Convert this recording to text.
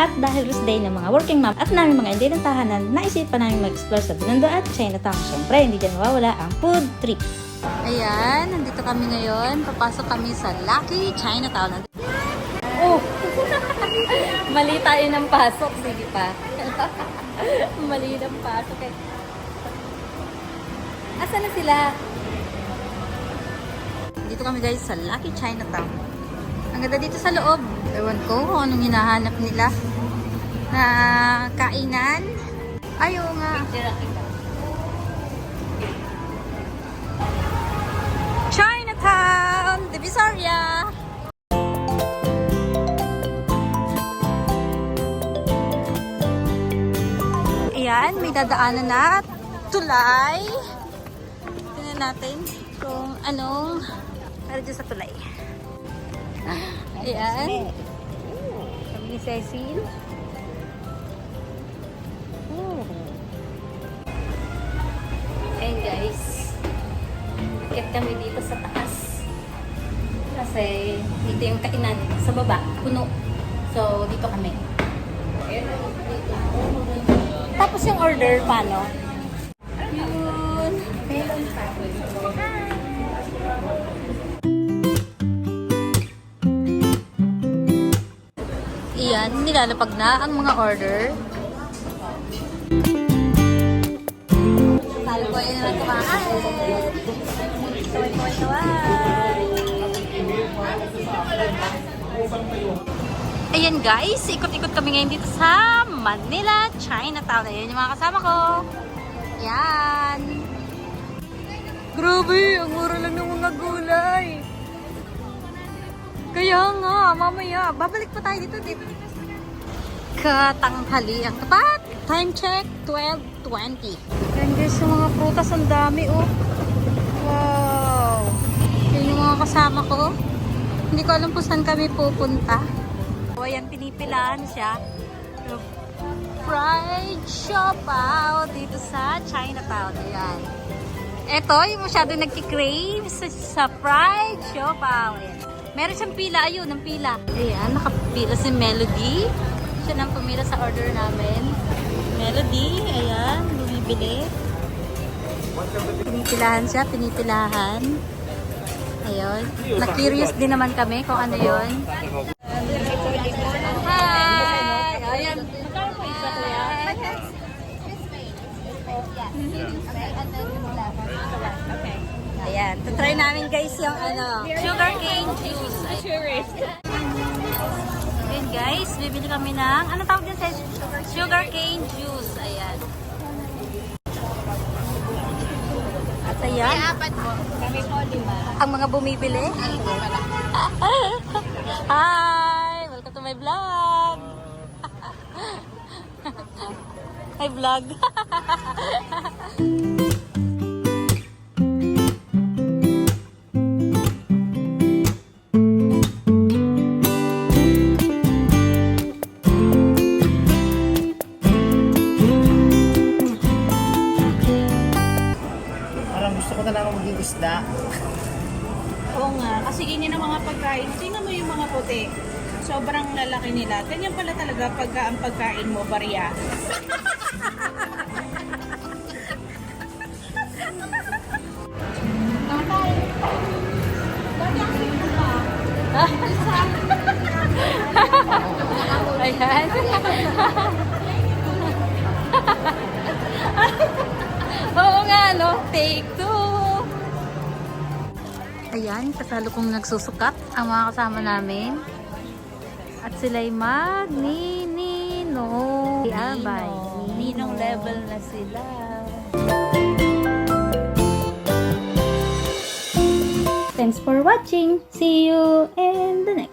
At dahil rest day ng mga working mom at namin mga hindi ng tahanan, naisipan namin mag-explore sa Binondo at Chinatown. Siyempre, hindi dyan mawawala ang food trip. Ayan, nandito kami ngayon. Papasok kami sa Lucky Chinatown. Oh! Mali tayo ng pasok. Sige pa. Mali ng pasok eh. Asa na sila? Dito kami guys sa Lucky Chinatown. Ang ganda dito sa loob. Ewan ko kung anong hinahanap nila. Na kainan. Ayaw nga. Chinatown! Divisoria! Ayan, may dadaanan na tulay. Tingnan natin kung anong dyan sa tulay. Ayan. Kami ni Cecil. Akit kami dito sa taas. Kasi dito yung kainan. Sa baba, puno. So, dito kami. Tapos yung order, paano? Yun. Melon pa. Iyan, nilalapag na ang mga order. Tayo po yun naman kumakain. Ayan guys, ikot-ikot kami ngayon dito sa Manila, Chinatown. Ayan yung mga kasama ko. Yan. Grabe, ang mura lang ng mga gulay. Kaya nga, mamaya, babalik pa tayo dito. dito. Katanghali ang tapat. Time check, 12.20. Yan guys, yung mga prutas, ang dami oh. Wow. Yan yung mga kasama ko. Hindi ko alam kung saan kami pupunta. O, ayan, pinipilahan siya. Fried siopaw dito sa Chinatown. Ayan. Ito, yung masyado nagkikrave sa, sa fried siopaw. Ayan. Meron siyang pila. Ayun, ang pila. Ayan, nakapila si Melody. Siya nang pumila sa order namin. Melody, ayan, bumibili. Pinipilahan siya, pinipilahan. Ayun. Na-curious din naman kami kung ano yun. Hi! Ayan. Ayan. Try namin guys yung ano, sugar cane juice. Ayan guys, bibili kami ng, ano tawag din sa sugar cane juice. Ayan. At ayan. apat mo. Kami po lima. Ang mga bumibili. Hi! My vlog! Hi vlog! Parang gusto ko talaga maging isda. Oo nga, kasi ganyan ang mga pagkain. Tingnan mo yung mga puti. Sobrang lalaki nila. Ganyan pala talaga pagka ang pagkain mo, barya. Ayan. Oo nga, no? Take two. Ayan, kasalo kong nagsusukat ang mga kasama namin. At sila'y magninino. Abay. Ninong level na sila. Thanks for watching. See you in the next